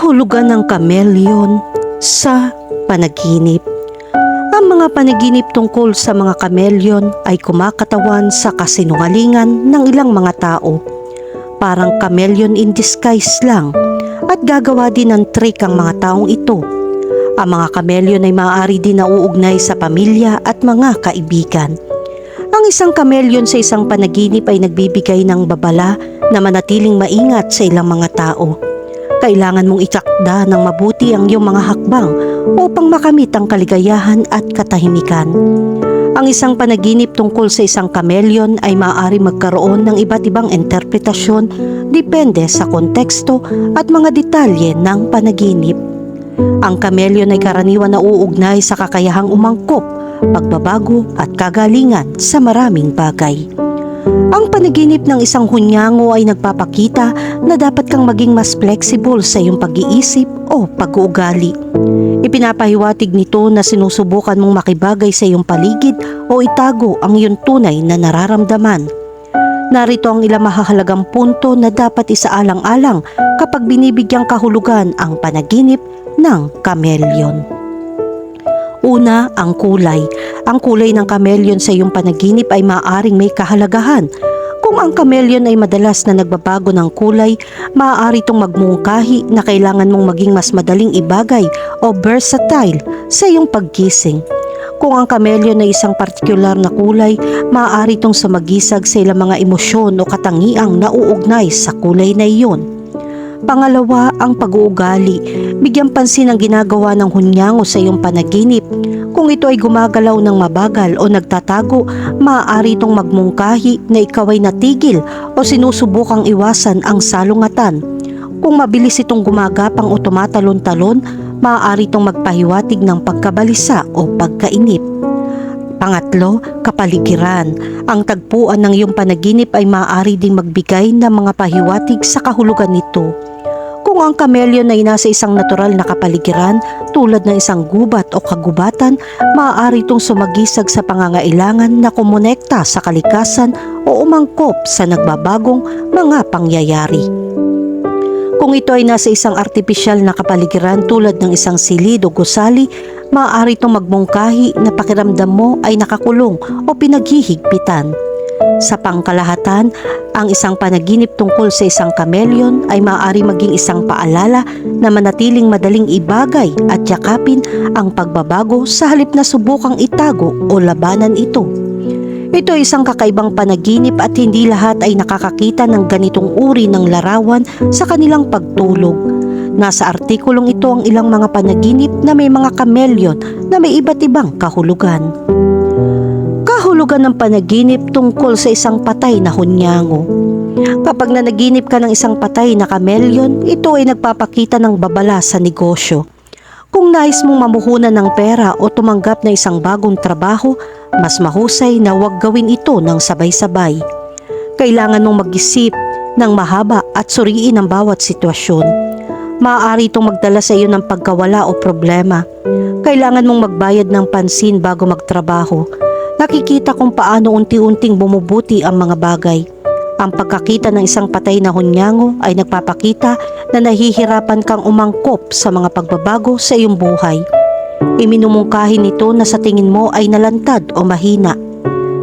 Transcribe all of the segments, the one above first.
Kahulugan ng kameleon sa panaginip. Ang mga panaginip tungkol sa mga kameleon ay kumakatawan sa kasinungalingan ng ilang mga tao. Parang kameleon in disguise lang at gagawa din ng trick ang mga taong ito. Ang mga kameleon ay maaari din nauugnay sa pamilya at mga kaibigan. Ang isang kameleon sa isang panaginip ay nagbibigay ng babala na manatiling maingat sa ilang mga tao. Kailangan mong itakda ng mabuti ang iyong mga hakbang upang makamit ang kaligayahan at katahimikan. Ang isang panaginip tungkol sa isang kameleon ay maaari magkaroon ng iba't ibang interpretasyon depende sa konteksto at mga detalye ng panaginip. Ang kameleon ay karaniwan na uugnay sa kakayahang umangkop, pagbabago at kagalingan sa maraming bagay. Ang panaginip ng isang hunyango ay nagpapakita na dapat kang maging mas flexible sa iyong pag-iisip o pag-uugali. Ipinapahiwatig nito na sinusubukan mong makibagay sa iyong paligid o itago ang iyong tunay na nararamdaman. Narito ang ilang mahahalagang punto na dapat isaalang-alang kapag binibigyang kahulugan ang panaginip ng kameleon. Una, ang kulay. Ang kulay ng kameleon sa iyong panaginip ay maaaring may kahalagahan. Kung ang kameleon ay madalas na nagbabago ng kulay, maaari itong magmungkahi na kailangan mong maging mas madaling ibagay o versatile sa iyong pagkising. Kung ang kameleon ay isang partikular na kulay, maaari itong sumagisag sa ilang mga emosyon o katangiang nauugnay sa kulay na iyon. Pangalawa, ang pag-uugali. Bigyan pansin ang ginagawa ng hunyango sa iyong panaginip. Kung ito ay gumagalaw ng mabagal o nagtatago, maaari itong magmungkahi na ikaw ay natigil o sinusubukang iwasan ang salungatan. Kung mabilis itong gumagapang o tumatalon-talon, maaari itong magpahiwatig ng pagkabalisa o pagkainip. Pangatlo, kapaligiran. Ang tagpuan ng iyong panaginip ay maaari ding magbigay ng mga pahiwatig sa kahulugan nito. Kung ang kameleon ay nasa isang natural na kapaligiran tulad ng isang gubat o kagubatan, maaari itong sumagisag sa pangangailangan na kumonekta sa kalikasan o umangkop sa nagbabagong mga pangyayari. Kung ito ay nasa isang artipisyal na kapaligiran tulad ng isang silid o gusali, maaari itong magmungkahi na pakiramdam mo ay nakakulong o pinaghihigpitan. Sa pangkalahatan, ang isang panaginip tungkol sa isang kameleon ay maaari maging isang paalala na manatiling madaling ibagay at yakapin ang pagbabago sa halip na subukang itago o labanan ito. Ito ay isang kakaibang panaginip at hindi lahat ay nakakakita ng ganitong uri ng larawan sa kanilang pagtulog. Nasa artikulong ito ang ilang mga panaginip na may mga kameleon na may iba't ibang kahulugan. Kahulugan ng panaginip tungkol sa isang patay na hunyango. Kapag nanaginip ka ng isang patay na kameleon, ito ay nagpapakita ng babala sa negosyo. Kung nais mong mamuhunan ng pera o tumanggap na isang bagong trabaho, mas mahusay na huwag gawin ito ng sabay-sabay. Kailangan mong mag-isip ng mahaba at suriin ang bawat sitwasyon. Maaari itong magdala sa iyo ng pagkawala o problema. Kailangan mong magbayad ng pansin bago magtrabaho. Nakikita kung paano unti-unting bumubuti ang mga bagay. Ang pagkakita ng isang patay na hunyango ay nagpapakita na nahihirapan kang umangkop sa mga pagbabago sa iyong buhay. Iminumungkahi nito na sa tingin mo ay nalantad o mahina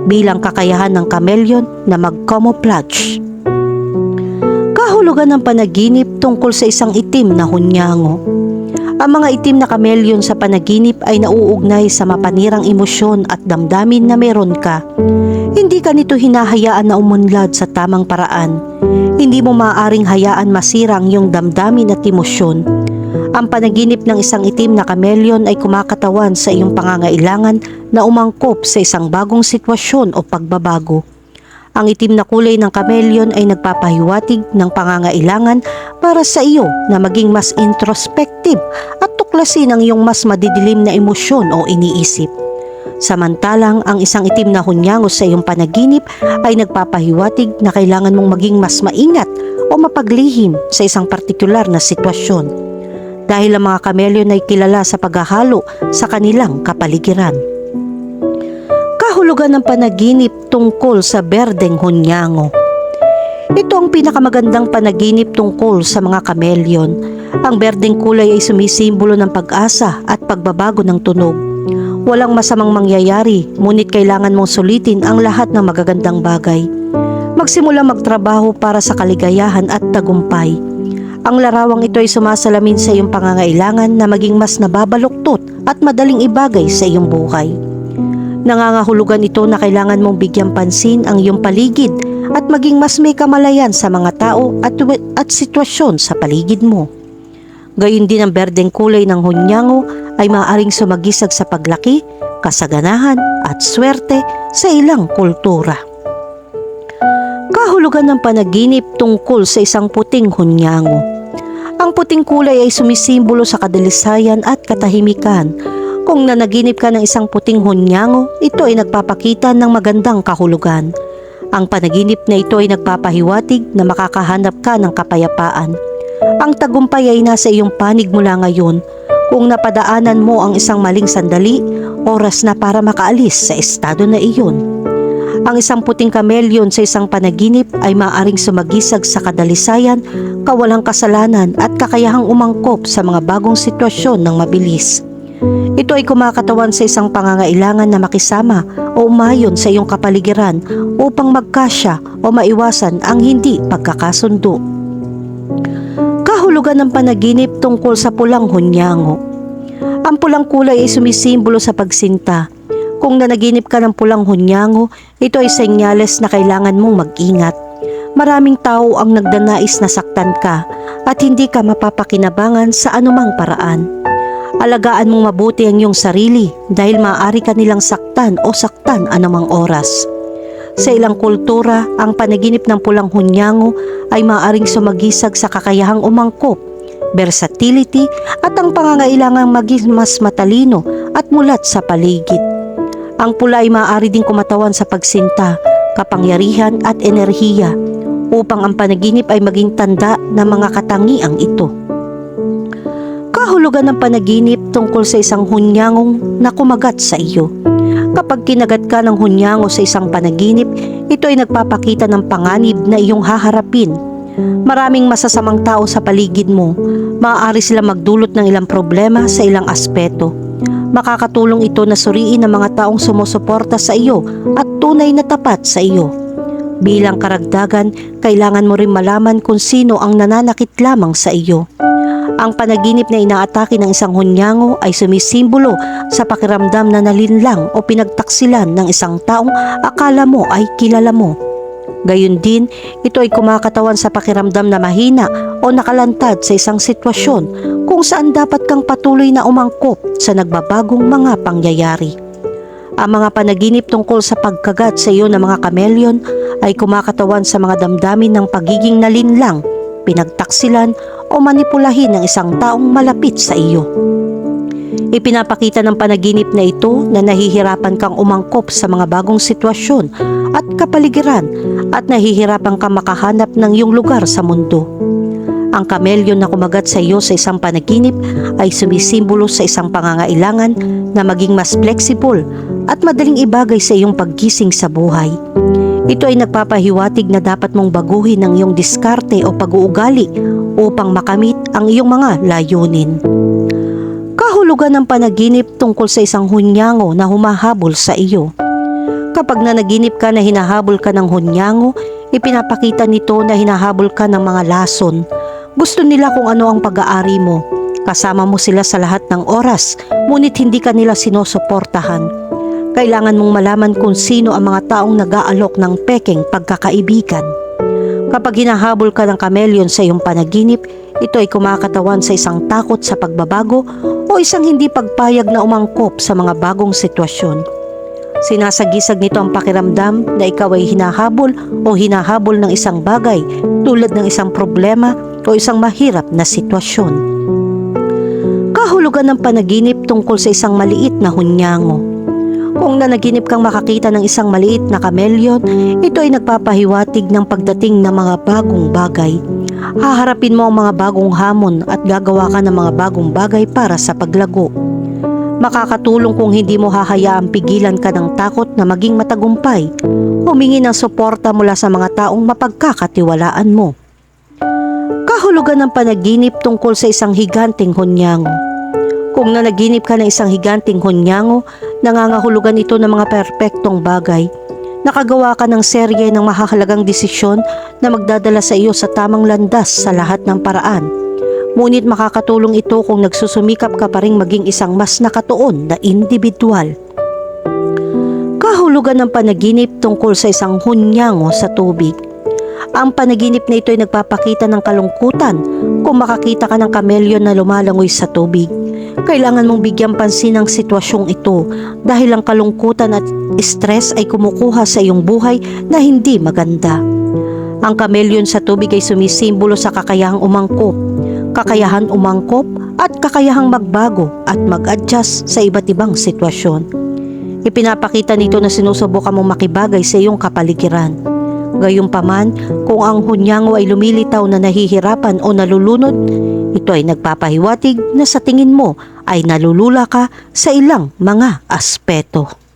bilang kakayahan ng kameleon na mag-camouflage. Kahulugan ng panaginip tungkol sa isang itim na hunyango. Ang mga itim na kameleon sa panaginip ay nauugnay sa mapanirang emosyon at damdamin na meron ka. Hindi ka nito hinahayaan na umunlad sa tamang paraan. Hindi mo maaaring hayaan masira ang iyong damdamin at emosyon. Ang panaginip ng isang itim na kameleon ay kumakatawan sa iyong pangangailangan na umangkop sa isang bagong sitwasyon o pagbabago. Ang itim na kulay ng kameleon ay nagpapahiwatig ng pangangailangan para sa iyo na maging mas introspective at tuklasin ang iyong mas madidilim na emosyon o iniisip. Samantalang ang isang itim na hunyango sa iyong panaginip ay nagpapahiwatig na kailangan mong maging mas maingat o mapaglihim sa isang partikular na sitwasyon dahil ang mga kameleon ay kilala sa paghahalo sa kanilang kapaligiran. Kahulugan ng panaginip tungkol sa berdeng hunyango. Ito ang pinakamagandang panaginip tungkol sa mga kameleon. Ang berdeng kulay ay sumisimbolo ng pag-asa at pagbabago ng tunog. Walang masamang mangyayari, ngunit kailangan mong sulitin ang lahat ng magagandang bagay. Magsimula magtrabaho para sa kaligayahan at tagumpay. Ang larawang ito ay sumasalamin sa iyong pangangailangan na maging mas nababaluktot at madaling ibagay sa iyong buhay. Nangangahulugan ito na kailangan mong bigyang pansin ang iyong paligid at maging mas may kamalayan sa mga tao at, at sitwasyon sa paligid mo. Gayun din ang berdeng kulay ng hunyango ay maaaring sumagisag sa paglaki, kasaganahan at swerte sa ilang kultura. Kahulugan ng panaginip tungkol sa isang puting hunyango. Ang puting kulay ay sumisimbolo sa kadalisayan at katahimikan. Kung nanaginip ka ng isang puting hunyango, ito ay nagpapakita ng magandang kahulugan. Ang panaginip na ito ay nagpapahiwatig na makakahanap ka ng kapayapaan. Ang tagumpay ay nasa iyong panig mula ngayon. Kung napadaanan mo ang isang maling sandali, oras na para makaalis sa estado na iyon. Ang isang puting kamelyon sa isang panaginip ay maaring sumagisag sa kadalisayan, kawalang kasalanan at kakayahang umangkop sa mga bagong sitwasyon ng mabilis. Ito ay kumakatawan sa isang pangangailangan na makisama o umayon sa iyong kapaligiran upang magkasya o maiwasan ang hindi pagkakasundo. Kahulugan ng panaginip tungkol sa pulang hunyango. Ang pulang kulay ay sumisimbolo sa pagsinta. Kung nanaginip ka ng pulang hunyango, ito ay senyales na kailangan mong mag-ingat. Maraming tao ang nagdanais na saktan ka at hindi ka mapapakinabangan sa anumang paraan. Alagaan mong mabuti ang iyong sarili dahil maaari ka nilang saktan o saktan anumang oras. Sa ilang kultura, ang panaginip ng pulang hunyango ay maaaring sumagisag sa kakayahang umangkop, versatility at ang pangangailangang maging mas matalino at mulat sa paligid. Ang pula ay maaari ding kumatawan sa pagsinta, kapangyarihan at enerhiya upang ang panaginip ay maging tanda ng mga katangiang ito. Kahulugan ng panaginip tungkol sa isang hunyangong na kumagat sa iyo. Kapag kinagat ka ng hunyango sa isang panaginip, ito ay nagpapakita ng panganib na iyong haharapin. Maraming masasamang tao sa paligid mo. Maaari sila magdulot ng ilang problema sa ilang aspeto. Makakatulong ito na suriin ang mga taong sumusuporta sa iyo at tunay na tapat sa iyo. Bilang karagdagan, kailangan mo rin malaman kung sino ang nananakit lamang sa iyo. Ang panaginip na inaatake ng isang hunyango ay sumisimbolo sa pakiramdam na nalinlang o pinagtaksilan ng isang taong akala mo ay kilala mo. Gayun din, ito ay kumakatawan sa pakiramdam na mahina o nakalantad sa isang sitwasyon kung saan dapat kang patuloy na umangkop sa nagbabagong mga pangyayari. Ang mga panaginip tungkol sa pagkagat sa iyo ng mga kamelyon ay kumakatawan sa mga damdamin ng pagiging nalinlang, pinagtaksilan o manipulahin ng isang taong malapit sa iyo. Ipinapakita ng panaginip na ito na nahihirapan kang umangkop sa mga bagong sitwasyon at kapaligiran at nahihirapan kang makahanap ng iyong lugar sa mundo. Ang kamelyon na kumagat sa iyo sa isang panaginip ay sumisimbolo sa isang pangangailangan na maging mas flexible at madaling ibagay sa iyong paggising sa buhay. Ito ay nagpapahiwatig na dapat mong baguhin ang iyong diskarte o pag-uugali upang makamit ang iyong mga layunin. Kahulugan ng panaginip tungkol sa isang hunyango na humahabol sa iyo. Kapag nanaginip ka na hinahabol ka ng hunyango, ipinapakita nito na hinahabol ka ng mga lason. Gusto nila kung ano ang pag-aari mo. Kasama mo sila sa lahat ng oras, ngunit hindi ka nila sinusuportahan. Kailangan mong malaman kung sino ang mga taong nag-aalok ng pekeng pagkakaibigan. Kapag hinahabol ka ng kamelyon sa iyong panaginip, ito ay kumakatawan sa isang takot sa pagbabago o isang hindi pagpayag na umangkop sa mga bagong sitwasyon. Sinasagisag nito ang pakiramdam na ikaw ay hinahabol o hinahabol ng isang bagay tulad ng isang problema o isang mahirap na sitwasyon. Kahulugan ng panaginip tungkol sa isang maliit na hunyango. Kung nanaginip kang makakita ng isang maliit na kamelyon, ito ay nagpapahiwatig ng pagdating ng mga bagong bagay. Haharapin mo ang mga bagong hamon at gagawa ka ng mga bagong bagay para sa paglago. Makakatulong kung hindi mo hahayaang pigilan ka ng takot na maging matagumpay. Humingi ng suporta mula sa mga taong mapagkakatiwalaan mo. Kahulugan ng panaginip tungkol sa isang higanting hunyango. Kung nanaginip ka ng isang higanting hunyango, nangangahulugan ito ng mga perpektong bagay. Nakagawa ka ng serye ng mahahalagang desisyon na magdadala sa iyo sa tamang landas sa lahat ng paraan. Ngunit makakatulong ito kung nagsusumikap ka pa rin maging isang mas nakatuon na individual. Kahulugan ng panaginip tungkol sa isang hunyango sa tubig. Ang panaginip na ito ay nagpapakita ng kalungkutan kung makakita ka ng kamelyon na lumalangoy sa tubig. Kailangan mong bigyan pansin ang sitwasyong ito dahil ang kalungkutan at stress ay kumukuha sa iyong buhay na hindi maganda. Ang kamelyon sa tubig ay sumisimbolo sa kakayahang umangkop, kakayahan umangkop at kakayahang magbago at mag-adjust sa iba't ibang sitwasyon. Ipinapakita nito na sinusubukan mong makibagay sa iyong kapaligiran. Gayunpaman, kung ang hunyango ay lumilitaw na nahihirapan o nalulunod, ito ay nagpapahiwatig na sa tingin mo ay nalulula ka sa ilang mga aspeto.